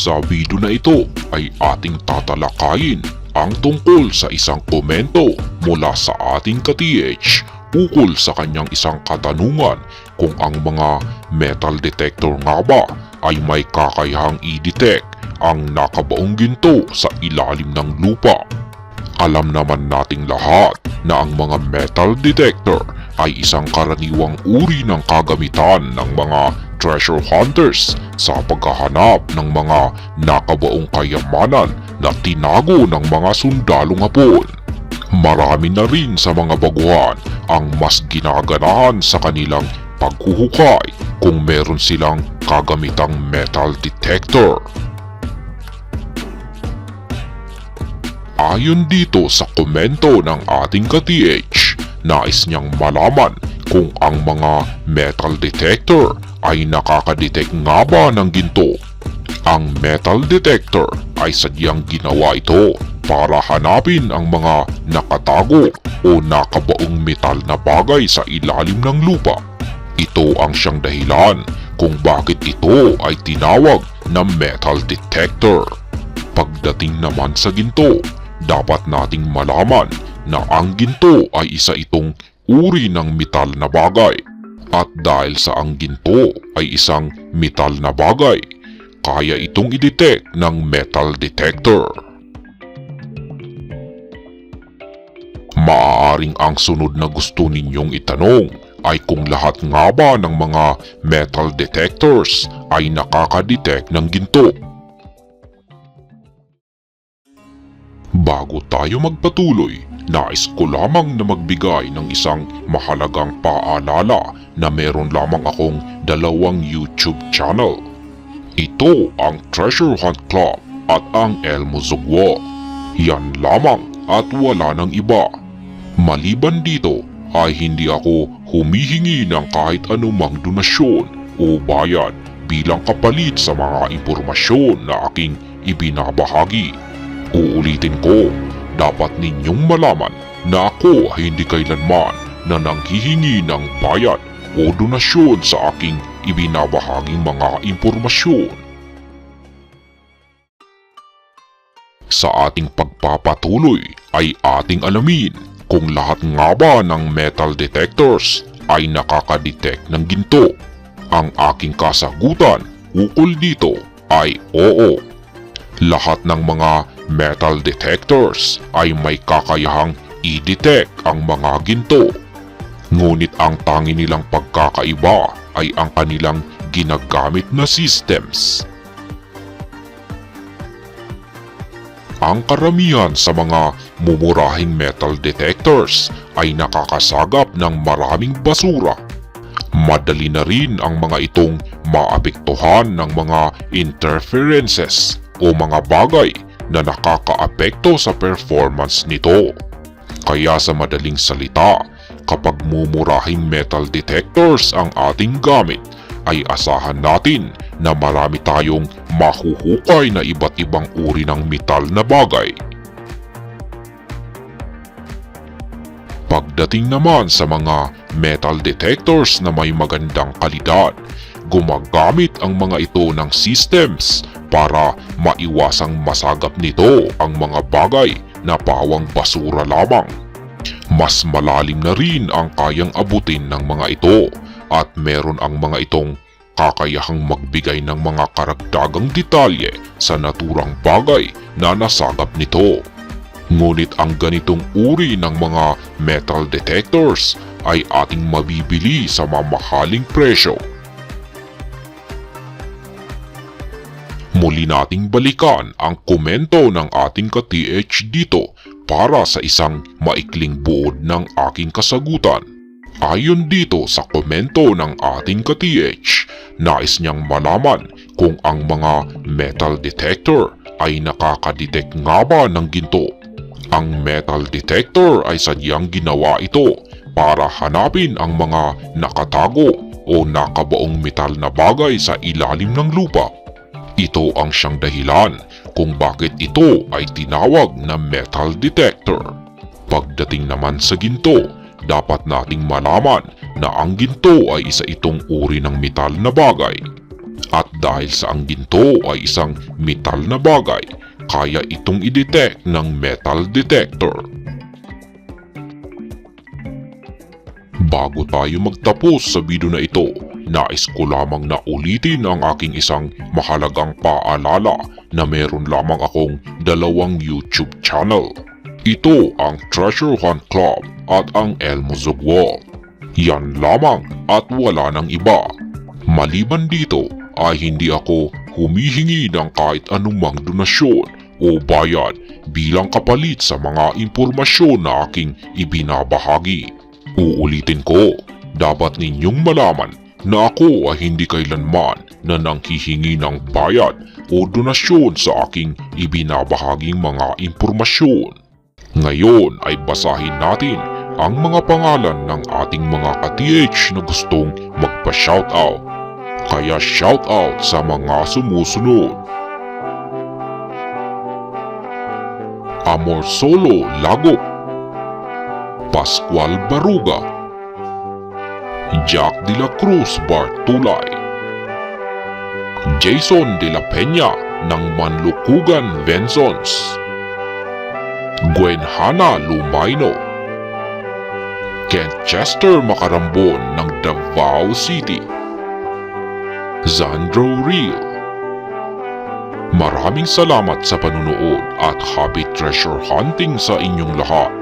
Sa video na ito ay ating tatalakayin ang tungkol sa isang komento mula sa ating ka-TH ukol sa kanyang isang katanungan kung ang mga metal detector nga ba ay may kakayahang i-detect ang nakabaong ginto sa ilalim ng lupa. Alam naman nating lahat na ang mga metal detector ay isang karaniwang uri ng kagamitan ng mga treasure hunters sa paghahanap ng mga nakabaong kayamanan na tinago ng mga sundalong hapon. Marami na rin sa mga baguhan ang mas ginaganahan sa kanilang paghuhukay kung meron silang kagamitang metal detector. Ayon dito sa komento ng ating ka-TH, nais niyang malaman kung ang mga metal detector ay nakakadetect nga ba ng ginto. Ang metal detector ay sadyang ginawa ito para hanapin ang mga nakatago o nakabaong metal na bagay sa ilalim ng lupa. Ito ang siyang dahilan kung bakit ito ay tinawag na metal detector. Pagdating naman sa ginto, dapat nating malaman na ang ginto ay isa itong uri ng metal na bagay. At dahil sa ang ginto ay isang metal na bagay, kaya itong i-detect ng metal detector. Maaaring ang sunod na gusto ninyong itanong ay kung lahat nga ba ng mga metal detectors ay nakakadetect ng ginto. Bago tayo magpatuloy, nais ko lamang na magbigay ng isang mahalagang paalala na meron lamang akong dalawang YouTube channel. Ito ang Treasure Hunt Club at ang Elmo Zugwo. Yan lamang at wala ng iba. Maliban dito ay hindi ako humihingi ng kahit anumang donasyon o bayad bilang kapalit sa mga impormasyon na aking ibinabahagi. Uulitin ko, dapat ninyong malaman na ako hindi kailanman na nanghihingi ng bayad o donasyon sa aking ibinabahaging mga impormasyon. Sa ating pagpapatuloy ay ating alamin kung lahat nga ba ng metal detectors ay nakakadetect ng ginto. Ang aking kasagutan ukol dito ay oo. Lahat ng mga metal detectors ay may kakayahang i-detect ang mga ginto. Ngunit ang tangi nilang pagkakaiba ay ang kanilang ginagamit na systems. Ang karamihan sa mga mumurahing metal detectors ay nakakasagap ng maraming basura. Madali na rin ang mga itong maapektuhan ng mga interferences o mga bagay na nakakaapekto sa performance nito. Kaya sa madaling salita, kapag mumurahing metal detectors ang ating gamit, ay asahan natin na marami tayong mahuhukay na iba't ibang uri ng metal na bagay. Pagdating naman sa mga metal detectors na may magandang kalidad, gumagamit ang mga ito ng systems para maiwasang masagap nito ang mga bagay na pawang basura lamang. Mas malalim na rin ang kayang abutin ng mga ito at meron ang mga itong kakayahang magbigay ng mga karagdagang detalye sa naturang bagay na nasagap nito. Ngunit ang ganitong uri ng mga metal detectors ay ating mabibili sa mamahaling presyo. Muli nating balikan ang komento ng ating ka-TH dito para sa isang maikling buod ng aking kasagutan. Ayon dito sa komento ng ating ka-TH, nais niyang malaman kung ang mga metal detector ay nakakadetect nga ba ng ginto. Ang metal detector ay sadyang ginawa ito para hanapin ang mga nakatago o nakabaong metal na bagay sa ilalim ng lupa. Ito ang siyang dahilan kung bakit ito ay tinawag na metal detector. Pagdating naman sa ginto, dapat nating malaman na ang ginto ay isa itong uri ng metal na bagay. At dahil sa ang ginto ay isang metal na bagay, kaya itong i-detect ng metal detector. Bago tayo magtapos sa video na ito, nais ko lamang na ulitin ang aking isang mahalagang paalala na meron lamang akong dalawang YouTube channel. Ito ang Treasure Hunt Club at ang Elmo Zugwal. Yan lamang at wala ng iba. Maliban dito ay hindi ako humihingi ng kahit anumang donasyon o bayad bilang kapalit sa mga impormasyon na aking ibinabahagi. Uulitin ko, dapat ninyong malaman na ako ay hindi kailanman na nanghihingi ng bayad o donasyon sa aking ibinabahaging mga impormasyon. Ngayon ay basahin natin ang mga pangalan ng ating mga ka-TH na gustong magpa-shoutout. Kaya shoutout sa mga sumusunod. Amor Solo Lago Pascual Baruga Jack de la Cruz Bartulay. Jason de la Peña ng Manlukugan Venzons Gwen Hana Lumaino. Kent Chester Macarambon ng Davao City. Zandro Real Maraming salamat sa panunood at happy treasure hunting sa inyong lahat.